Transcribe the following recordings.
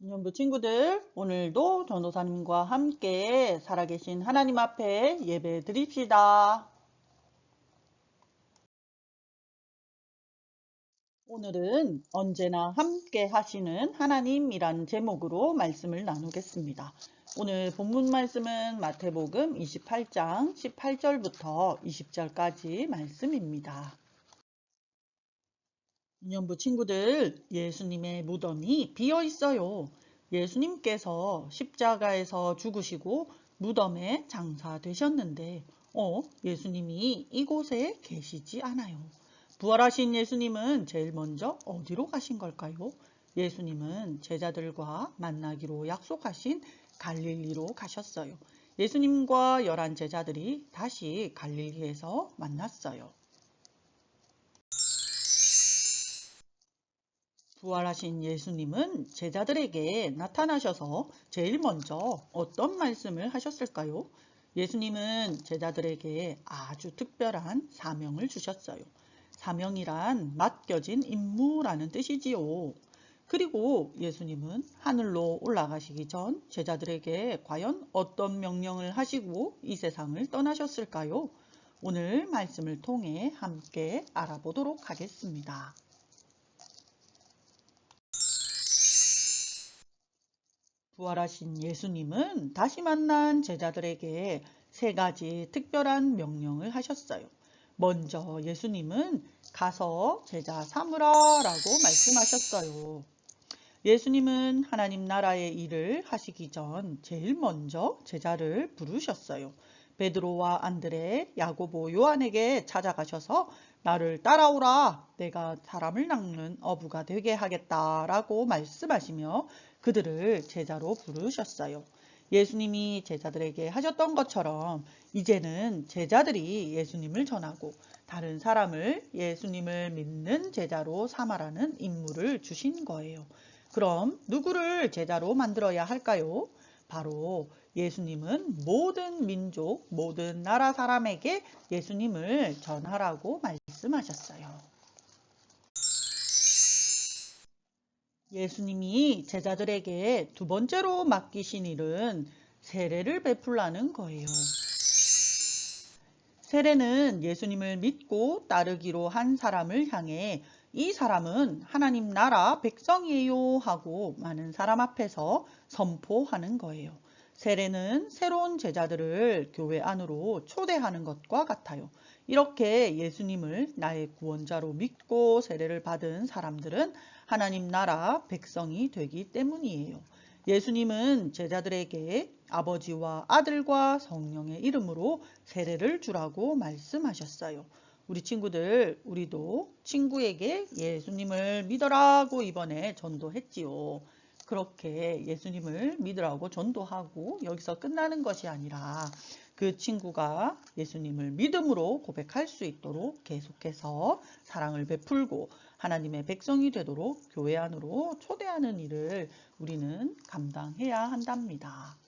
유년부 친구들, 오늘도 전도사님과 함께 살아계신 하나님 앞에 예배 드립시다. 오늘은 언제나 함께 하시는 하나님이란 제목으로 말씀을 나누겠습니다. 오늘 본문 말씀은 마태복음 28장 18절부터 20절까지 말씀입니다. 유년부 친구들, 예수님의 무덤이 비어 있어요. 예수님께서 십자가에서 죽으시고 무덤에 장사되셨는데, 어, 예수님이 이곳에 계시지 않아요. 부활하신 예수님은 제일 먼저 어디로 가신 걸까요? 예수님은 제자들과 만나기로 약속하신 갈릴리로 가셨어요. 예수님과 열한 제자들이 다시 갈릴리에서 만났어요. 부활하신 예수님은 제자들에게 나타나셔서 제일 먼저 어떤 말씀을 하셨을까요? 예수님은 제자들에게 아주 특별한 사명을 주셨어요. 사명이란 맡겨진 임무라는 뜻이지요. 그리고 예수님은 하늘로 올라가시기 전 제자들에게 과연 어떤 명령을 하시고 이 세상을 떠나셨을까요? 오늘 말씀을 통해 함께 알아보도록 하겠습니다. 부활하신 예수님은 다시 만난 제자들에게 세 가지 특별한 명령을 하셨어요. 먼저 예수님은 가서 제자 삼으라 라고 말씀하셨어요. 예수님은 하나님 나라의 일을 하시기 전 제일 먼저 제자를 부르셨어요. 베드로와 안드레, 야고보, 요한에게 찾아가셔서 나를 따라오라. 내가 사람을 낚는 어부가 되게 하겠다라고 말씀하시며 그들을 제자로 부르셨어요. 예수님이 제자들에게 하셨던 것처럼 이제는 제자들이 예수님을 전하고 다른 사람을 예수님을 믿는 제자로 삼아라는 임무를 주신 거예요. 그럼 누구를 제자로 만들어야 할까요? 바로 예수님은 모든 민족, 모든 나라 사람에게 예수님을 전하라고 말씀하셨어요. 예수님이 제자들에게 두 번째로 맡기신 일은 세례를 베풀라는 거예요. 세례는 예수님을 믿고 따르기로 한 사람을 향해 이 사람은 하나님 나라 백성이에요 하고 많은 사람 앞에서 선포하는 거예요. 세례는 새로운 제자들을 교회 안으로 초대하는 것과 같아요. 이렇게 예수님을 나의 구원자로 믿고 세례를 받은 사람들은 하나님 나라 백성이 되기 때문이에요. 예수님은 제자들에게 아버지와 아들과 성령의 이름으로 세례를 주라고 말씀하셨어요. 우리 친구들, 우리도 친구에게 예수님을 믿어라고 이번에 전도했지요. 그렇게 예수님을 믿으라고 전도하고 여기서 끝나는 것이 아니라 그 친구가 예수님을 믿음으로 고백할 수 있도록 계속해서 사랑을 베풀고 하나님의 백성이 되도록 교회 안으로 초대하는 일을 우리는 감당해야 한답니다.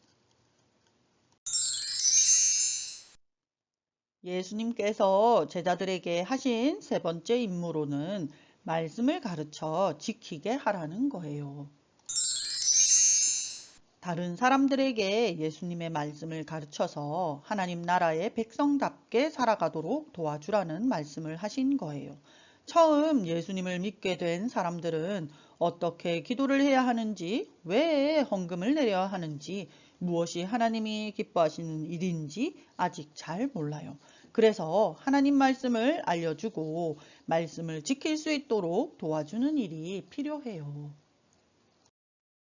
예수님께서 제자들에게 하신 세 번째 임무로는 말씀을 가르쳐 지키게 하라는 거예요. 다른 사람들에게 예수님의 말씀을 가르쳐서 하나님 나라의 백성답게 살아가도록 도와주라는 말씀을 하신 거예요. 처음 예수님을 믿게 된 사람들은 어떻게 기도를 해야 하는지, 왜 헌금을 내려야 하는지, 무엇이 하나님이 기뻐하시는 일인지 아직 잘 몰라요. 그래서 하나님 말씀을 알려주고 말씀을 지킬 수 있도록 도와주는 일이 필요해요.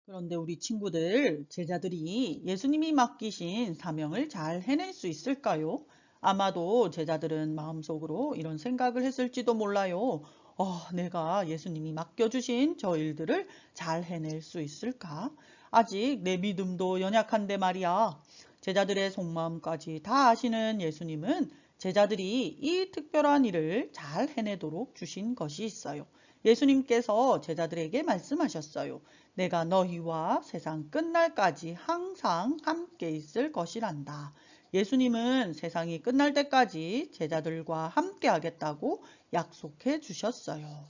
그런데 우리 친구들, 제자들이 예수님이 맡기신 사명을 잘 해낼 수 있을까요? 아마도 제자들은 마음속으로 이런 생각을 했을지도 몰라요. 어, 내가 예수님이 맡겨주신 저 일들을 잘 해낼 수 있을까? 아직 내 믿음도 연약한데 말이야. 제자들의 속마음까지 다 아시는 예수님은 제자들이 이 특별한 일을 잘 해내도록 주신 것이 있어요. 예수님께서 제자들에게 말씀하셨어요. 내가 너희와 세상 끝날까지 항상 함께 있을 것이란다. 예수님은 세상이 끝날 때까지 제자들과 함께 하겠다고 약속해 주셨어요.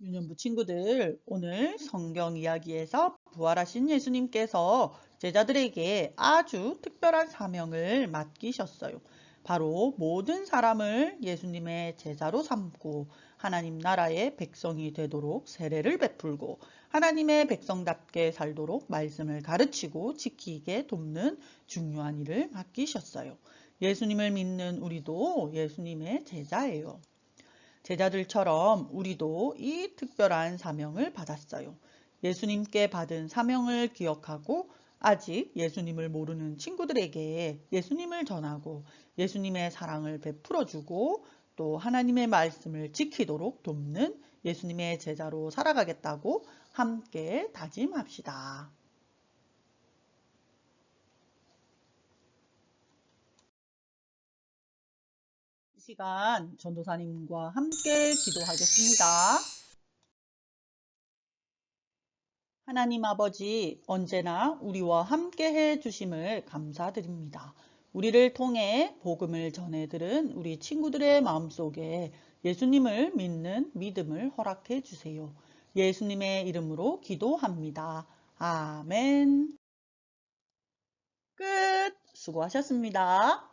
유년부 친구들, 오늘 성경 이야기에서 부활하신 예수님께서 제자들에게 아주 특별한 사명을 맡기셨어요. 바로 모든 사람을 예수님의 제자로 삼고 하나님 나라의 백성이 되도록 세례를 베풀고 하나님의 백성답게 살도록 말씀을 가르치고 지키게 돕는 중요한 일을 맡기셨어요. 예수님을 믿는 우리도 예수님의 제자예요. 제자들처럼 우리도 이 특별한 사명을 받았어요. 예수님께 받은 사명을 기억하고 아직 예수님을 모르는 친구들에게 예수님을 전하고 예수님의 사랑을 베풀어주고 또 하나님의 말씀을 지키도록 돕는 예수님의 제자로 살아가겠다고 함께 다짐합시다. 이 시간 전도사님과 함께 기도하겠습니다. 하나님 아버지 언제나 우리와 함께 해 주심을 감사드립니다. 우리를 통해 복음을 전해 들은 우리 친구들의 마음속에 예수님을 믿는 믿음을 허락해 주세요. 예수님의 이름으로 기도합니다. 아멘. 끝. 수고하셨습니다.